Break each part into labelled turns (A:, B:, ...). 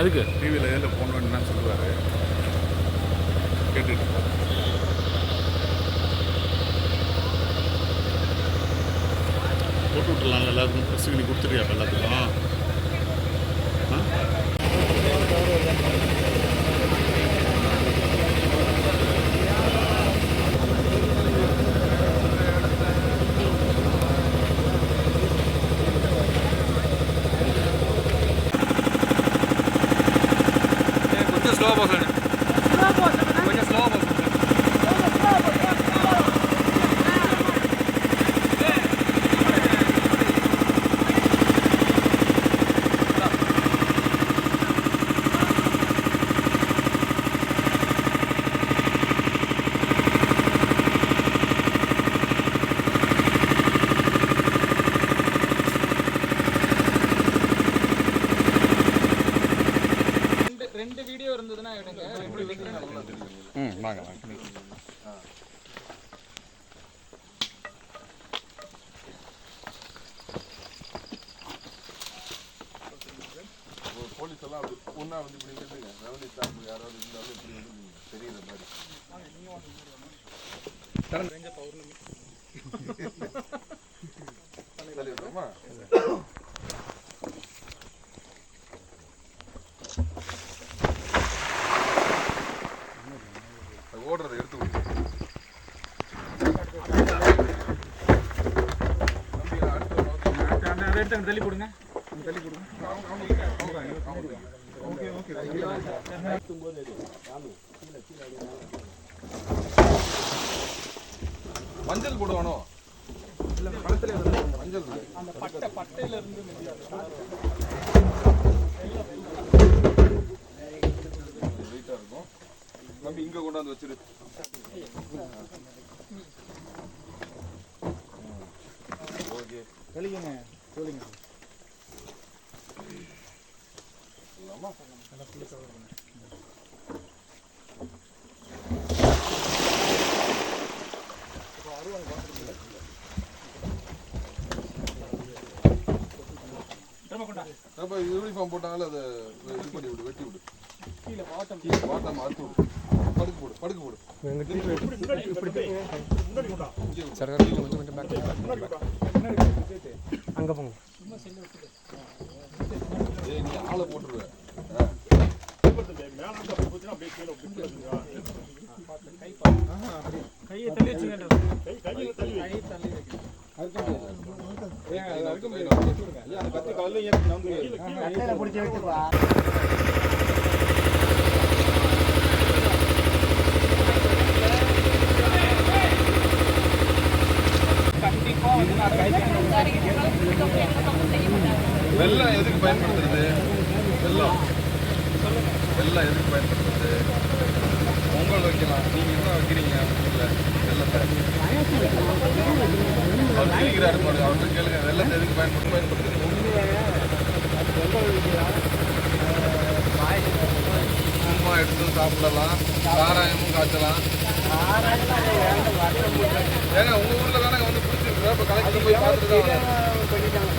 A: அதுக்கு?
B: டிவியில் எதில் ஃபோன் வேணும்னா சொல்லுவார். கேட்டுட்டு போட்டு விட்டுலாம் எல்லாத்துக்கும் ப்ரெஸ் பண்ணி கொடுத்துருக்கியா இப்போ எல்லாத்துக்கும்? ஆ?
A: கொஞ்சம்
B: வாங்க வாங்க. போலீஸ் எல்லாம் ஒன்றா வந்து இப்படி நின்றுங்க ரெவன்யூ ஸ்டாஃப் யாராவது இருந்தாலும் இப்படி வந்து தெரியுற மாதிரி. சொல்லிடுறோமா அது ஓடுறதை எடுத்து விடு தம்பி, அடுத்த வாரம்
C: அந்த அதை எடுத்து அங்க தள்ளி கொடுங்க அங்க தள்ளி ஓகே
B: மஞ்சள் போடுவானோ மஞ்சள்
C: அந்த பட்டை பட்டையில இருந்து
B: வெயிட்டா இருக்கும் நம்ம இங்கே கொண்டாந்து வச்சிரு ஓகே
C: தெளிங்க சொல்லுங்க
B: அப்ப யூனிஃபார்ம் போட்டாங்களே அதை இது பண்ணி விடு வெட்டி விடு
C: கீழே பாட்டம்
B: கீழே பாட்டம் அறுத்து விடு படுக்க போடு படுக்க போடு
D: அங்கே போங்க.
B: ஆளை போட்டுருவ.
C: கையை தள்ளி வச்சுங்க கை தள்ளி வைக்கணும்
D: கட்டையில் பிடிச்சி வச்சுப்பா
B: வெள்ளம் எதுக்கு பயன்படுத்துறது? வெள்ளம். வெள்ளம் எதுக்கு பயன்படுத்துறது? பொங்கல் வைக்கலாம். நீங்க என்ன வைக்கிறீங்க இல்லை வெள்ளத்தை? அவர் சிரிக்கிறாரு பாருங்க அவர்கிட்ட கேளுங்க. வெள்ளத்தை எதுக்கு பயன்படுத்த பயன்படுத்துறது? சும்மா எடுத்து சாப்பிடலாம். சாராயமும் காய்ச்சலாம். ஏன்னா உங்க ஊர்ல தானே வந்து பிடிச்சிருக்கு இப்ப கலெக்டர் போய் பார்த்துட்டு தான்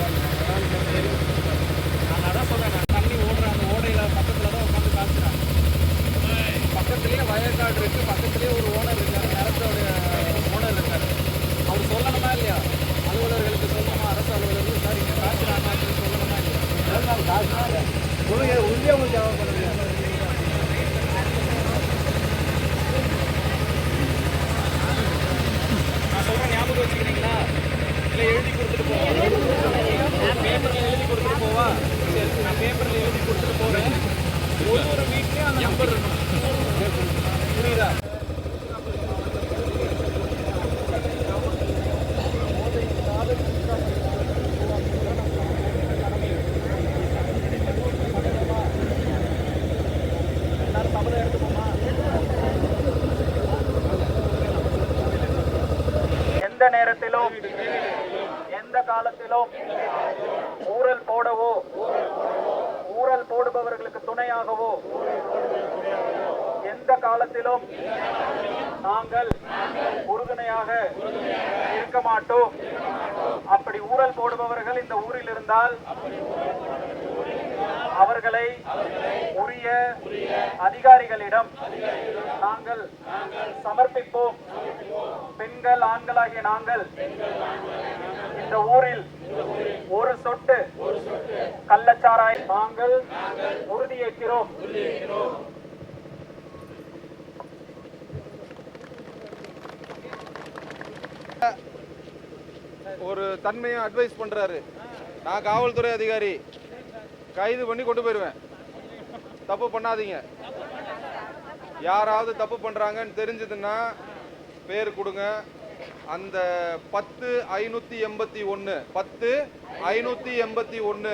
C: உறுதியாக
D: உள்ளே உங்களுக்கு தேவைப்படுது
C: நான் சொல்றேன் ஞாபகம் வச்சுக்கிறீங்களா இல்லை எழுதி கொடுத்துட்டு போவா. பேப்பரில் எழுதி கொடுத்துட்டு போவா சரி நான் பேப்பரில் எழுதி கொடுத்துட்டு போகிறேன் ஒரு ஒரு வீட்லேயும் அந்த நம்பர் இருக்கும். காலத்திலும் எந்த காலத்திலும் ஊழல் போடவோ ஊழல் போடுபவர்களுக்கு துணையாகவோ எந்த காலத்திலும் நாங்கள் உறுதுணையாக இருக்க மாட்டோம். அப்படி ஊழல் போடுபவர்கள் இந்த ஊரில் இருந்தால்
E: அவர்களை உரிய அதிகாரிகளிடம் நாங்கள் சமர்ப்பிப்போம். பெண்கள் ஆண்களாகிய நாங்கள் இந்த ஊரில் ஒரு சொட்டு கள்ளச்சாராய் நாங்கள் உறுதியேற்கிறோம்.
A: ஒரு தன்மையை அட்வைஸ் பண்றாரு. நான் காவல்துறை அதிகாரி. கைது பண்ணி கொண்டு போயிடுவேன் தப்பு பண்ணாதீங்க. யாராவது தப்பு பண்ணுறாங்கன்னு தெரிஞ்சதுன்னா பேர் கொடுங்க. அந்த பத்து ஐநூற்றி எண்பத்தி ஒன்று பத்து ஐநூற்றி எண்பத்தி ஒன்று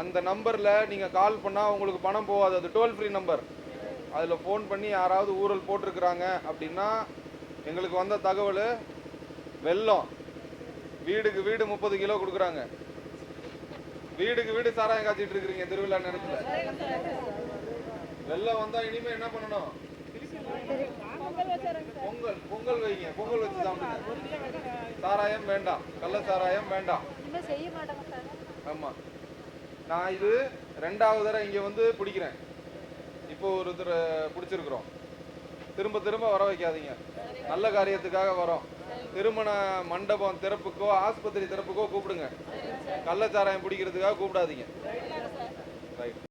A: அந்த நம்பரில் நீங்கள் கால் பண்ணால் உங்களுக்கு பணம் போகாது. அது டோல் ஃப்ரீ நம்பர். அதில் ஃபோன் பண்ணி யாராவது ஊழல் போட்டிருக்கிறாங்க அப்படின்னா எங்களுக்கு வந்த தகவல் வெள்ளம். வீடுக்கு வீடு முப்பது கிலோ கொடுக்குறாங்க. வீடுக்கு வீடு சாராயம் காய்ச்சிட்டு இருக்கிறீங்க திருவிழா நேரத்தில். வெள்ளம் வந்தா இனிமே என்ன பண்ணணும்? பொங்கல் பொங்கல் வைங்க பொங்கல் வச்சு சாப்பிடுங்க. சாராயம் வேண்டாம் கள்ள சாராயம் வேண்டாம். ஆமா. நான் இது ரெண்டாவது தடவை இங்க வந்து பிடிக்கிறேன். இப்போ ஒரு தடவை பிடிச்சிருக்கிறோம். திரும்ப திரும்ப வர வைக்காதீங்க. நல்ல காரியத்துக்காக வரோம். திருமண மண்டபம் திறப்புக்கோ ஆஸ்பத்திரி திறப்புக்கோ கூப்பிடுங்க. கள்ளச்சாராயம் பிடிக்கிறதுக்காக கூப்பிடாதீங்க. ரைட்